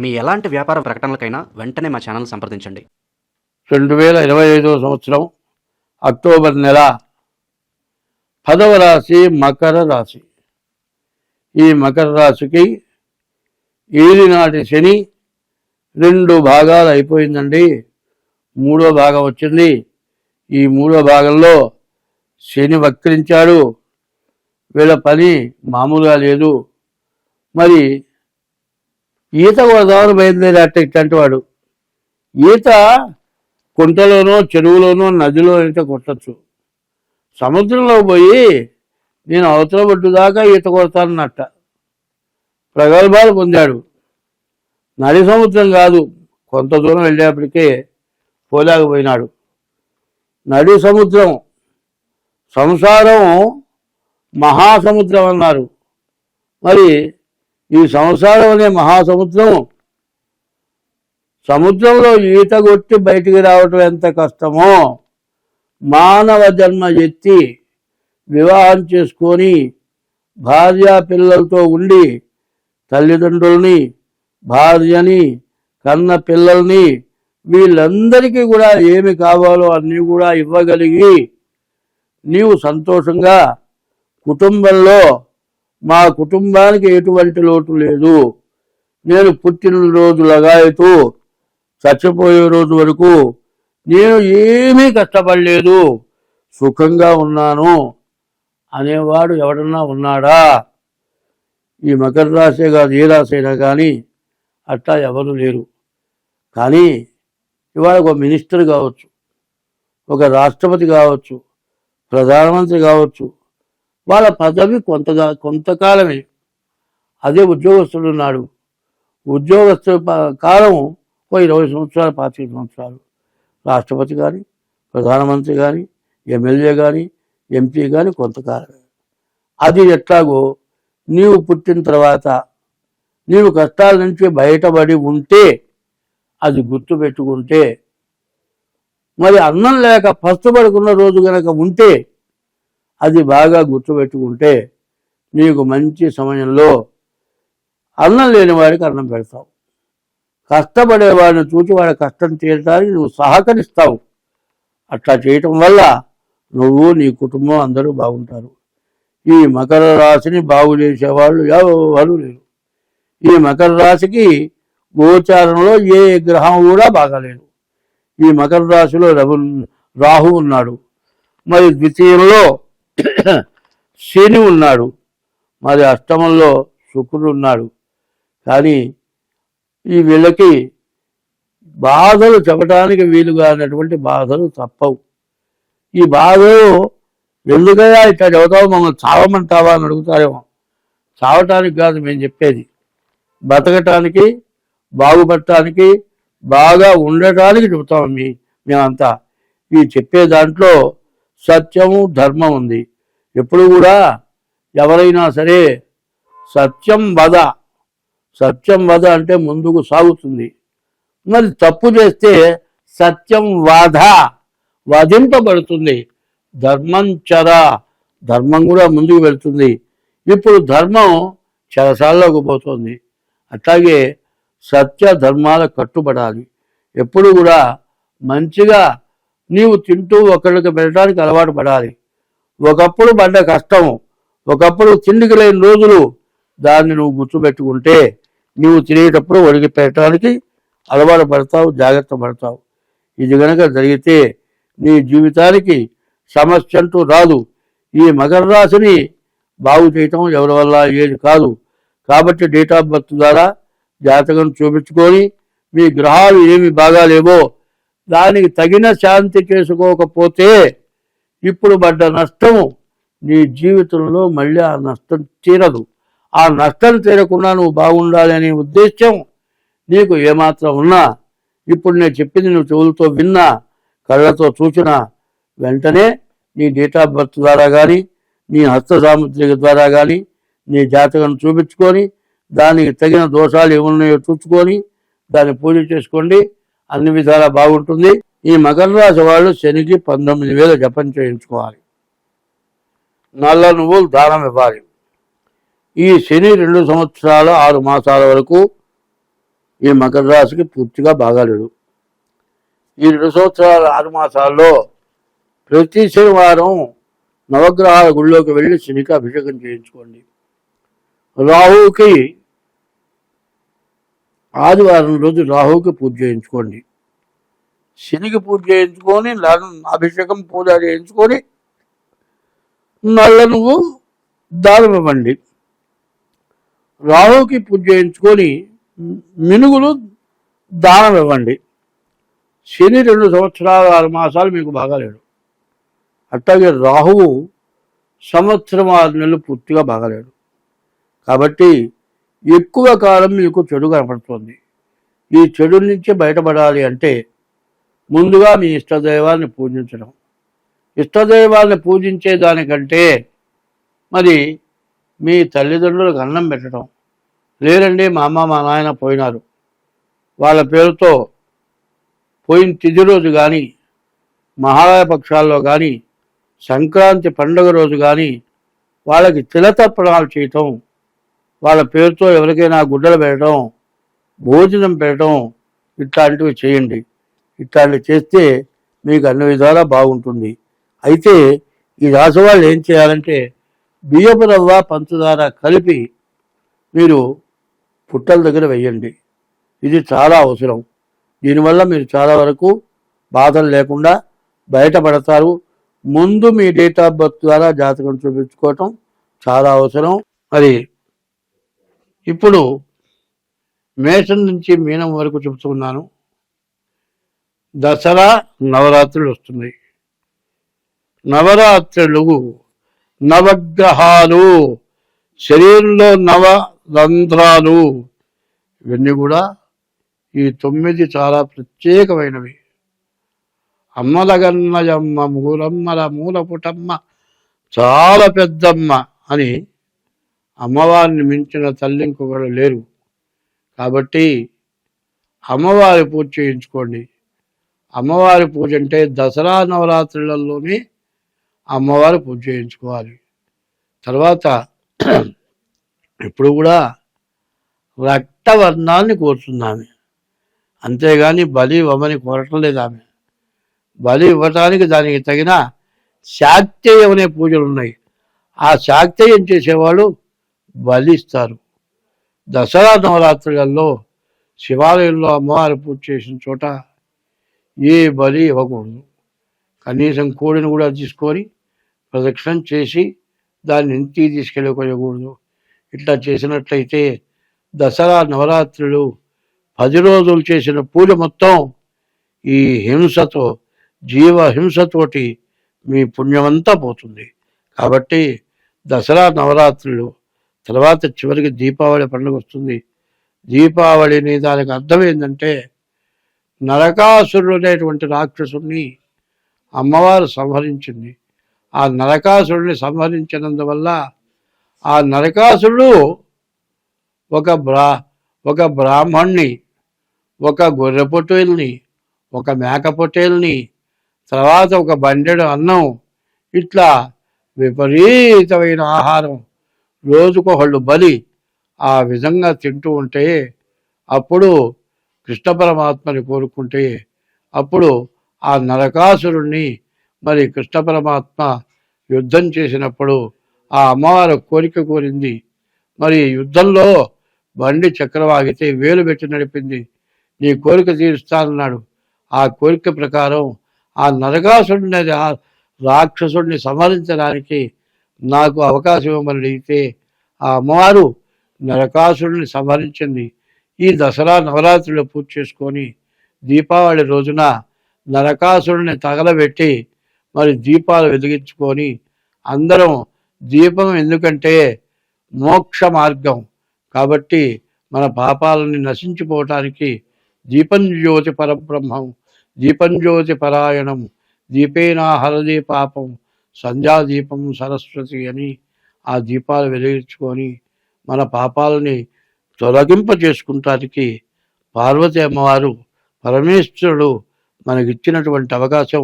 మీ ఎలాంటి వ్యాపార ప్రకటనలకైనా వెంటనే మా ఛానల్ సంప్రదించండి. రెండు వేల ఇరవై ఐదవ సంవత్సరం అక్టోబర్ నెల పదవ రాశి మకర రాశి. ఈ మకర రాశికి ఏలినాటి శని రెండు భాగాలు అయిపోయిందండి. మూడో భాగం వచ్చింది. ఈ మూడో భాగంలో శని వక్రించాడు. వీళ్ళ పని మామూలుగా లేదు. మరి ఈత కొడదామని బయలుదేరాట ఇట్లాంటి వాడు. ఈత కుంటలోనో చెరువులోనో నదిలో అయితే కొట్టచ్చు. సముద్రంలో పోయి నేను అవతల ఒడ్డు దాకా ఈత కొడతానన్నట్ట. ప్రగల్భాలు పొందాడు. నది సముద్రం కాదు కొంత దూరం వెళ్ళేప్పటికే పోలేకపోయినాడు నడి సముద్రం సంసారం మహాసముద్రం అన్నారు. మరి ఈ సంసారం అనే మహాసముద్రం సముద్రంలో ఈత కొట్టి బయటికి రావటం ఎంత కష్టమో మానవ జన్మ ఎత్తి వివాహం చేసుకొని భార్య పిల్లలతో ఉండి తల్లిదండ్రుల్ని భార్యని కన్న పిల్లల్ని వీళ్ళందరికీ కూడా ఏమి కావాలో అన్నీ కూడా ఇవ్వగలిగి నీవు సంతోషంగా కుటుంబంలో మా కుటుంబానికి ఎటువంటి లోటు లేదు. నేను పుట్టినరోజు లగాయతూ చచ్చిపోయే రోజు వరకు నేను ఏమీ కష్టపడలేదు. సుఖంగా ఉన్నాను అనేవాడు ఎవడన్నా ఉన్నాడా? ఈ మకర రాశే కాదు ఏ రాశి కానీ అట్లా ఎవరు లేరు. కానీ ఇవాళ ఒక మినిస్టర్ కావచ్చు ఒక రాష్ట్రపతి కావచ్చు ప్రధానమంత్రి కావచ్చు వాళ్ళ పదవి కొంతగా కొంతకాలమే. అదే ఉద్యోగస్తుడు ఉన్నాడు. ఉద్యోగస్తుల కాలం ఓ ఇరవై సంవత్సరాలు పాతిక సంవత్సరాలు. రాష్ట్రపతి కానీ ప్రధానమంత్రి కానీ ఎమ్మెల్యే కానీ ఎంపీ కానీ కొంతకాలమే. అది ఎట్లాగో నీవు పుట్టిన తర్వాత నీవు కష్టాల నుంచి బయటపడి ఉంటే అది గుర్తుపెట్టుకుంటే మరి అన్నం లేక పస్తుపడుకున్న రోజు గనక ఉంటే అది బాగా గుర్తుపెట్టుకుంటే నీకు మంచి సమయంలో అన్నం లేని వాడికి అన్నం పెడతావు. కష్టపడేవాడిని చూసి వాడి కష్టం తీరడానికి నువ్వు సహకరిస్తావు. అట్లా చేయటం వల్ల నువ్వు నీ కుటుంబం అందరూ బాగుంటారు. ఈ మకర రాశిని బాగు చేసేవాళ్ళు ఎవరు లేరు. ఈ మకర రాశికి గోచారంలో ఏ గ్రహం కూడా బాగాలేదు. ఈ మకర రాశిలో రఘు రాహు ఉన్నాడు. మరి ద్వితీయంలో శని ఉన్నాడు. మరి అష్టమంలో శుక్రుడు ఉన్నాడు. కానీ ఈ వీళ్ళకి బాధలు చెప్పడానికి వీలుగా అన్నటువంటి బాధలు తప్పవు. ఈ బాధలు ఎందుకయ్యా ఇట్లా చదువుతావు మమ్మల్ని చావమంటావా అని అడుగుతారేమో. చావటానికి కాదు మేము చెప్పేది. బతకటానికి బాగుపడటానికి బాగా ఉండటానికి చెబుతాం మీ మేమంతా. ఈ చెప్పే దాంట్లో సత్యము ధర్మం ఉంది. ఎప్పుడు కూడా ఎవరైనా సరే సత్యం వద. సత్యం వద అంటే ముందుకు సాగుతుంది. మరి తప్పు చేస్తే సత్యం వాధ వధింపబడుతుంది. ధర్మం చర. ధర్మం కూడా ముందుకు వెళ్తుంది. ఇప్పుడు ధర్మం చెరసాల్లోకి పోతుంది. అట్లాగే సత్య ధర్మాల కట్టుబడాలి. ఎప్పుడు కూడా మంచిగా నీవు తింటూ ఒకళ్ళకి పెట్టడానికి అలవాటు పడాలి. ఒకప్పుడు పడ్డ కష్టం ఒకప్పుడు తిండికి లేని రోజులు దాన్ని నువ్వు గుర్తుపెట్టుకుంటే నీవు తినేటప్పుడు ఒడిగి పెట్టడానికి అలవాటు పడతావు జాగ్రత్త పడతావు. ఇది గనక జరిగితే నీ జీవితానికి సమస్య అంటూ రాదు. ఈ మకర రాశిని బాగు చేయటం ఎవరి వల్ల ఏది కాదు. కాబట్టి డేట్ ఆఫ్ బర్త్ ద్వారా జాతకం చూపించుకొని మీ గ్రహాలు ఏమి బాగాలేవో దానికి తగిన శాంతి చేసుకోకపోతే ఇప్పుడు పడ్డ నష్టము నీ జీవితంలో మళ్ళీ ఆ నష్టం తీరదు. ఆ నష్టం తీరకుండా నువ్వు బాగుండాలి అనే ఉద్దేశం నీకు ఏమాత్రం ఉన్నా. ఇప్పుడు నేను చెప్పింది నువ్వు చెవులతో విన్నా కళ్ళతో చూసినా వెంటనే నీ డేట్ ఆఫ్ బర్త్ ద్వారా కానీ నీ హస్త సాముద్రిక ద్వారా కానీ నీ జాతకం చూపించుకొని దానికి తగిన దోషాలు ఏమున్నాయో చూసుకొని దాన్ని పూజ చేసుకోండి. అన్ని విధాలా బాగుంటుంది. ఈ మకర రాశి వాళ్ళు శనికి పంతొమ్మిది వేల జపం చేయించుకోవాలి. నల్ల నువ్వులు దానం ఇవ్వాలి. ఈ శని రెండు సంవత్సరాల ఆరు మాసాల వరకు ఈ మకర రాశికి పూర్తిగా బాగాలేడు. ఈ రెండు సంవత్సరాల ఆరు మాసాల్లో ప్రతి శనివారం నవగ్రహాల గుళ్ళోకి వెళ్ళి శనికి అభిషేకం చేయించుకోండి. రాహుకి ఆదివారం రోజు రాహుకి పూజ చేయించుకోండి. శనికి పూజ చేయించుకొని లా- అభిషేకం పూజ చేయించుకొని నల్ల నువ్వు దానం ఇవ్వండి. రాహుకి పూజ చేయించుకొని మినుగులు దానం ఇవ్వండి. శని రెండు సంవత్సరాలు ఆరు మాసాలు మీకు బాగాలేడు. అట్లాగే రాహువు సంవత్సరం ఆరు నెలలు పూర్తిగా బాగాలేడు. కాబట్టి ఎక్కువ కాలం మీకు చెడు కనపడుతుంది. ఈ చెడు నుంచి బయటపడాలి అంటే ముందుగా మీ ఇష్టదైవాన్ని పూజించడం. ఇష్టదైవాన్ని పూజించే దానికంటే మరి మీ తల్లిదండ్రులకు అన్నం పెట్టడం. లేరండి మా అమ్మ మా నాయన పోయినారు. వాళ్ళ పేరుతో పోయిన తిథి రోజు కానీ మహాలయ పక్షాల్లో కానీ సంక్రాంతి పండుగ రోజు కానీ వాళ్ళకి తిలతర్పణాలు చేయటం వాళ్ళ పేరుతో ఎవరికైనా గుడ్డలు పెట్టడం భోజనం పెట్టడం ఇట్లాంటివి చేయండి. ఇట్లాంటివి చేస్తే మీకు అన్ని విధాలా బాగుంటుంది. అయితే ఈ రాసు వాళ్ళు ఏం చేయాలంటే బియ్యపు రవ్వ పంచదార కలిపి మీరు పుట్టల దగ్గర వేయండి. ఇది చాలా అవసరం. దీనివల్ల మీరు చాలా వరకు బాధలు లేకుండా బయటపడతారు. ముందు మీ డేట్ ఆఫ్ బర్త్ ద్వారా జాతకం చూపించుకోవటం చాలా అవసరం. మరి ఇప్పుడు మేషం నుంచి మీనం వరకు చెబుతున్నాను. దసరా నవరాత్రులు వస్తున్నాయి. నవరాత్రులు నవగ్రహాలు శరీరంలో నవ రంధ్రాలు ఇవన్నీ కూడా ఈ తొమ్మిది చాలా ప్రత్యేకమైనవి. అమ్మలగన్నయమ్మ మూలమ్మల మూల పుటమ్మ చాలా పెద్దమ్మ అని అమ్మవారిని మించిన తల్లి ఇంకొకరు లేరు. కాబట్టి అమ్మవారి పూజ చేయించుకోండి. అమ్మవారి పూజ అంటే దసరా నవరాత్రులలోనే అమ్మవారి పూజ చేయించుకోవాలి. తర్వాత ఇప్పుడు కూడా రక్తవర్ణాన్ని కోరుతుంది ఆమె. అంతేగాని బలి ఇవ్వమని కోరటం లేదు ఆమె. బలి ఇవ్వటానికి దానికి తగిన శాక్తేయం అనే పూజలు ఉన్నాయి. ఆ శాక్తేయం చేసేవాళ్ళు బలి ఇస్తారు దసరా నవరాత్రులలో శివాలయంలో అమ్మవారి పూజ చేసిన చోట ఏ బలి ఇవ్వకూడదు. కనీసం కోడిని కూడా తీసుకొని ప్రదక్షిణం చేసి దాన్ని ఇంటికి తీసుకెళ్ళకూడదు. ఇట్లా చేసినట్లయితే దసరా నవరాత్రులు పది రోజులు చేసిన పూజ మొత్తం ఈ హింసతో జీవ హింసతోటి మీ పుణ్యమంతా పోతుంది. కాబట్టి దసరా నవరాత్రులు తర్వాత చివరికి దీపావళి పండుగ వస్తుంది. దీపావళిని దానికి అర్థం ఏంటంటే నరకాసురుడు అనేటువంటి రాక్షసుని అమ్మవారు సంహరించింది. ఆ నరకాసురుడిని సంహరించినందువల్ల ఆ నరకాసురుడు ఒక బ్రా ఒక బ్రాహ్మణ్ణి ఒక గొర్రె పొట్టేల్ని ఒక మేక పొట్టేల్ని తర్వాత ఒక బండెడు అన్నం ఇట్లా విపరీతమైన ఆహారం రోజుకొకళ్ళు బలి ఆ విధంగా తింటూ ఉంటే అప్పుడు కృష్ణ పరమాత్మని కోరుకుంటే అప్పుడు ఆ నరకాసురుణ్ణి మరి కృష్ణ పరమాత్మ యుద్ధం చేసినప్పుడు ఆ అమ్మవారు కోరిక కోరింది. మరి యుద్ధంలో బండి చక్రవాగితే వేలు పెట్టి నడిపింది. నీ కోరిక తీరుస్తానన్నాడు. ఆ కోరిక ప్రకారం ఆ నరకాసుడిని రాక్షసుడిని సంహరించడానికి నాకు అవకాశం ఇవ్వమని అడిగితే ఆ అమ్మవారు నరకాసురుని సంహరించింది ఈ దసరా నవరాత్రులు పూజ చేసుకొని దీపావళి రోజున నరకాసురుని తగలబెట్టి మరి దీపాలు వెలిగించుకొని అందరం దీపం ఎందుకంటే మోక్ష మార్గం కాబట్టి మన పాపాలని నశించిపోవటానికి దీపం జ్యోతి పరబ్రహ్మం దీపం జ్యోతి పరాయణం దీపేనా పాపం సంధ్యాదీపం సరస్వతి అని ఆ దీపాలు వెలిగించుకొని మన పాపాలని తొలగింప చేసుకుంటానికి పార్వతి అమ్మవారు పరమేశ్వరుడు మనకిచ్చినటువంటి అవకాశం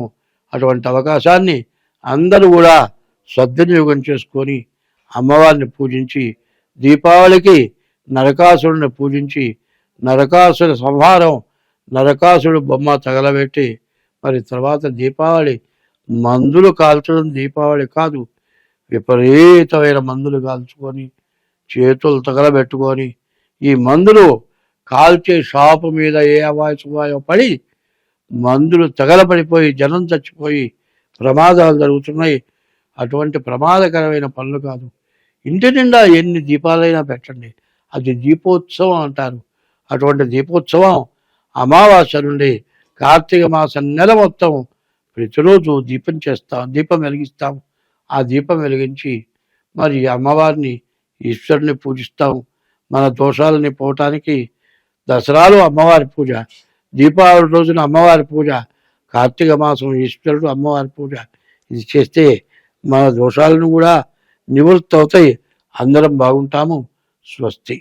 అటువంటి అవకాశాన్ని అందరూ కూడా సద్వినియోగం చేసుకొని అమ్మవారిని పూజించి దీపావళికి నరకాసురుని పూజించి నరకాసుర సంహారం నరకాసుడు బొమ్మ తగలబెట్టి మరి తర్వాత దీపావళి మందులు కాల్చడం దీపావళి కాదు. విపరీతమైన మందులు కాల్చుకొని చేతులు తగలబెట్టుకొని ఈ మందులు కాల్చే షాపు మీద ఏ అవాయసమాయో పడి మందులు తగలబడిపోయి జనం చచ్చిపోయి ప్రమాదాలు జరుగుతున్నాయి. అటువంటి ప్రమాదకరమైన పనులు కాదు. ఇంటి నిండా ఎన్ని దీపాలైనా పెట్టండి. అది దీపోత్సవం అంటారు. అటువంటి దీపోత్సవం అమావాస్య నుండి కార్తీక మాసం నెల మొత్తం ప్రతిరోజు దీపం చేస్తాం దీపం వెలిగిస్తాం. ఆ దీపం వెలిగించి మరి అమ్మవారిని ఈశ్వరుని పూజిస్తాం. మన దోషాలని పోవటానికి దసరాలో అమ్మవారి పూజ దీపావళి రోజున అమ్మవారి పూజ కార్తీక మాసం ఈశ్వరుడు అమ్మవారి పూజ ఇది చేస్తే మన దోషాలను కూడా నివృత్తి అవుతాయి. అందరం బాగుంటాము. స్వస్తి.